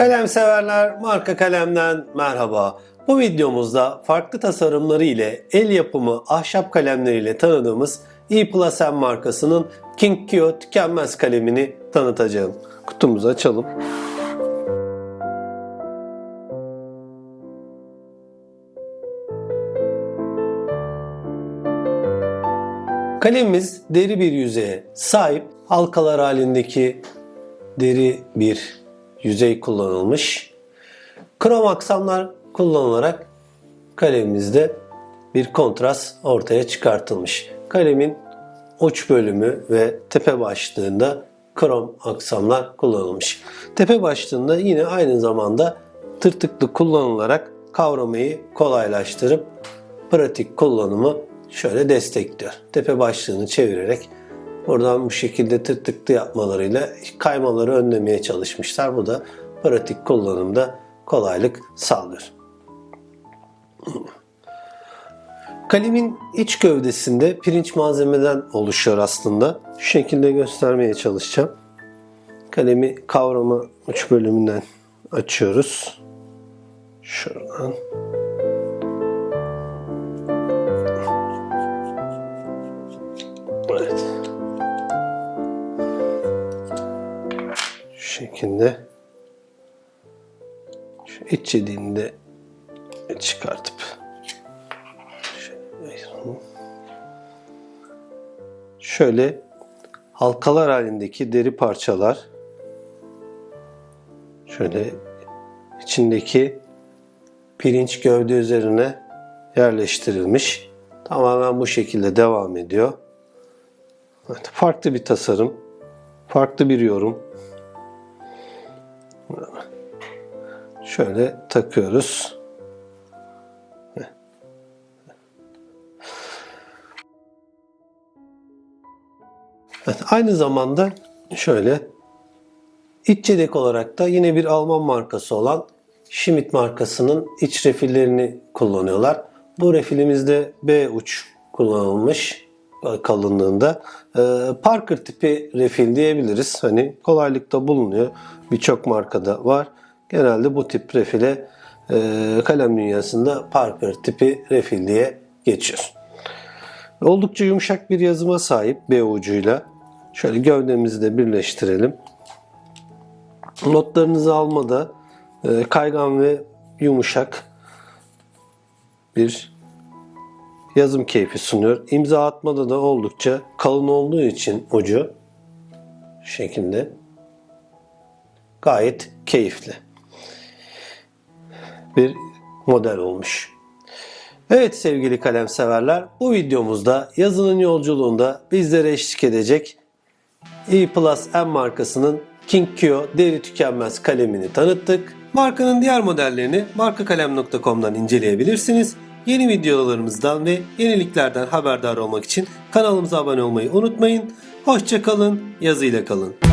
Kalem severler, marka kalemden merhaba. Bu videomuzda farklı tasarımları ile el yapımı ahşap kalemleriyle tanıdığımız E Plus M markasının King Kyo tükenmez kalemini tanıtacağım. Kutumuzu açalım. Kalemimiz deri bir yüzeye sahip halkalar halindeki deri bir yüzey kullanılmış. Krom aksamlar kullanılarak kalemimizde bir kontrast ortaya çıkartılmış. Kalemin uç bölümü ve tepe başlığında krom aksamlar kullanılmış. Tepe başlığında yine aynı zamanda tırtıklı kullanılarak kavramayı kolaylaştırıp pratik kullanımı şöyle destekliyor. Tepe başlığını çevirerek buradan bu şekilde tırtıklı yapmalarıyla kaymaları önlemeye çalışmışlar. Bu da pratik kullanımda kolaylık sağlıyor. Kalemin iç gövdesinde pirinç malzemeden oluşuyor aslında. Şu şekilde göstermeye çalışacağım. Kalemi kavrama uç bölümünden açıyoruz. Şuradan. Evet. Şekilde şu iç çediğini de çıkartıp şöyle halkalar halindeki deri parçalar şöyle içindeki pirinç gövde üzerine yerleştirilmiş. Tamamen bu şekilde devam ediyor. Farklı bir tasarım, farklı bir yorum. Şöyle takıyoruz. Evet, aynı zamanda şöyle iç çedek olarak da yine bir Alman markası olan Schmidt markasının iç refillerini kullanıyorlar. Bu refilimizde B uç kullanılmış kalınlığında. Ee, Parker tipi refil diyebiliriz. Hani kolaylıkta bulunuyor. Birçok markada var. Genelde bu tip refile e, kalem dünyasında Parker tipi refil diye geçiyor. Oldukça yumuşak bir yazıma sahip B ucuyla. Şöyle gövdemizi de birleştirelim. Notlarınızı almada e, kaygan ve yumuşak bir yazım keyfi sunuyor. İmza atmada da oldukça kalın olduğu için ucu şu şekilde gayet keyifli bir model olmuş. Evet sevgili kalem severler, bu videomuzda yazının yolculuğunda bizlere eşlik edecek E Plus M markasının King Kyo deri tükenmez kalemini tanıttık. Markanın diğer modellerini markakalem.com'dan inceleyebilirsiniz. Yeni videolarımızdan ve yeniliklerden haberdar olmak için kanalımıza abone olmayı unutmayın. Hoşçakalın, yazıyla kalın.